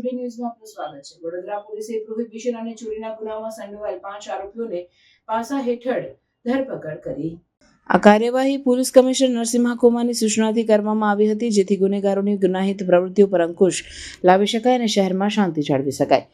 Today ન્યૂઝમાં આપનું સ્વાગત છે. વડોદરા પોલીસે પ્રોહિબિશન અને ચોરીના ગુનામાં સંડોવાયેલ પાંચ આરોપીઓને પાસા હેઠળ ધરપકડ કરી. આ કાર્યવાહી પોલીસ કમિશનર નરસિંહા કુમારની સૂચનાથી કરવામાં આવી હતી, જેથી ગુનેગારોની ગુનાહિત પ્રવૃત્તિઓ પર અંકુશ લાવી શકાય અને શહેરમાં શાંતિ જાળવી શકાય.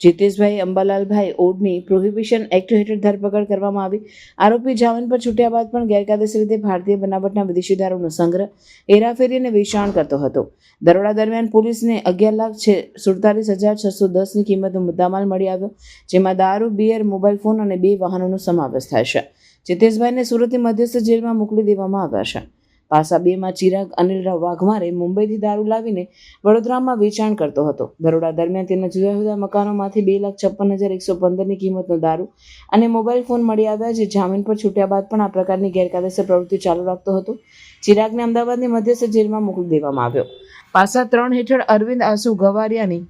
જીતેશભાઈ અંબાલાલભાઈ ઓડની પ્રોહિબિશન એક્ટ હેઠળ ધરપકડ કરવામાં આવી. આરોપી જામીન પર છૂટ્યા બાદ પણ ગેરકાયદેસર રીતે ભારતીય બનાવટના વિદેશી દારૂનો સંગ્રહ હેરાફેરી અને વેચાણ કરતો હતો. દરોડા દરમિયાન પોલીસને અગિયાર લાખ છે સુડતાલીસ હજાર છસો દસની કિંમતનો મુદ્દામાલ મળી આવ્યો, જેમાં દારૂ, બિયર, મોબાઈલ ફોન અને બે વાહનોનો સમાવેશ થાય છે. જીતેશભાઈને સુરતની મધ્યસ્થ જેલમાં મોકલી દેવામાં આવ્યા છે. પાસા બેમાં ચિરાગ અનિલરાવ વાઘમારે મુંબઈથી દારૂ લાવીને વડોદરામાં વેચાણ કરતો હતો. દરોડા દરમિયાન તેના જુદા જુદા મકાનોમાંથી બે લાખ છપ્પન હજાર એકસો પંદરની કિંમતનો દારૂ અને મોબાઈલ ફોન મળી આવ્યા જે જામીન પર છૂટ્યા બાદ પણ આ પ્રકારની ગેરકાયદેસર પ્રવૃત્તિ ચાલુ રાખતો હતો. ચિરાગને અમદાવાદની મધ્યસ્થ જેલમાં મોકલી દેવામાં આવ્યો. પાસા ત્રણ હેઠળ અરવિંદ આસુ ગવારિયાની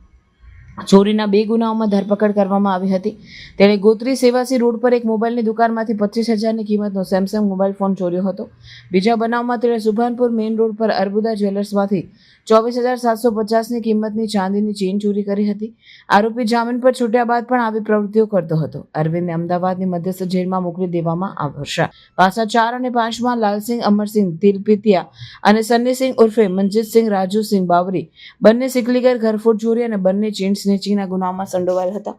ચોરીના બે ગુનાઓમાં ધરપકડ કરવામાં આવી હતી. તેણે ગોત્રી સેવાસી રોડ પર એક મોબાઈલની દુકાનમાંથી પચીસ હજારની કિંમતનો સેમસંગ મોબાઈલ ફોન ચોર્યો હતો. બીજા બનાવમાં તેણે સુભાનપુર મેઇન રોડ પર અર્બુદા જ્વેલર્સમાંથી ચોવીસ હજાર સાતસો પચાસની કિંમતની ચાંદીની ચેઇન ચોરી કરી હતી. આરોપી જામીન પર છૂટ્યા બાદ પણ આવી પ્રવૃત્તિઓ કરતો હતો. અરવિંદને અમદાવાદની મધ્યસ્થ જેલમાં મોકલી દેવામાં આવ્યો છે પાસા ચાર અને પાંચમાં લાલસિંહ, અમરસિંહ, તિલપિતિયા અને સન્નીસિંહ ઉર્ફે મનજીતસિંહ, રાજુસિંહ બાવરી બંને સિકલીગર ઘરફોડ ચોરી અને બંને ચેઇન સ્નેચિંગના ગુનામાં સંડોવાયેલ હતા.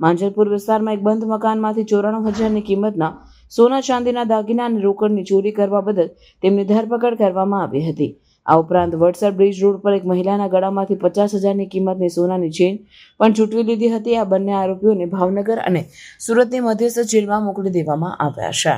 માંજલપુર વિસ્તારમાં એક બંધ મકાનમાંથી ચોરાણું હજારની કિંમતના સોના ચાંદીના દાગીના અને રોકડની ચોરી કરવા બદલ તેમની ધરપકડ કરવામાં આવી હતી. આ ઉપરાંત વડસર બ્રિજ રોડ પર એક મહિલાના ગળામાંથી પચાસ હજારની કિંમતની સોનાની ચેઇન પણ છૂટવી લીધી હતી. આ બંને આરોપીઓને ભાવનગર અને સુરતની મધ્યસ્થ જેલમાં મોકલી દેવામાં આવ્યા છે.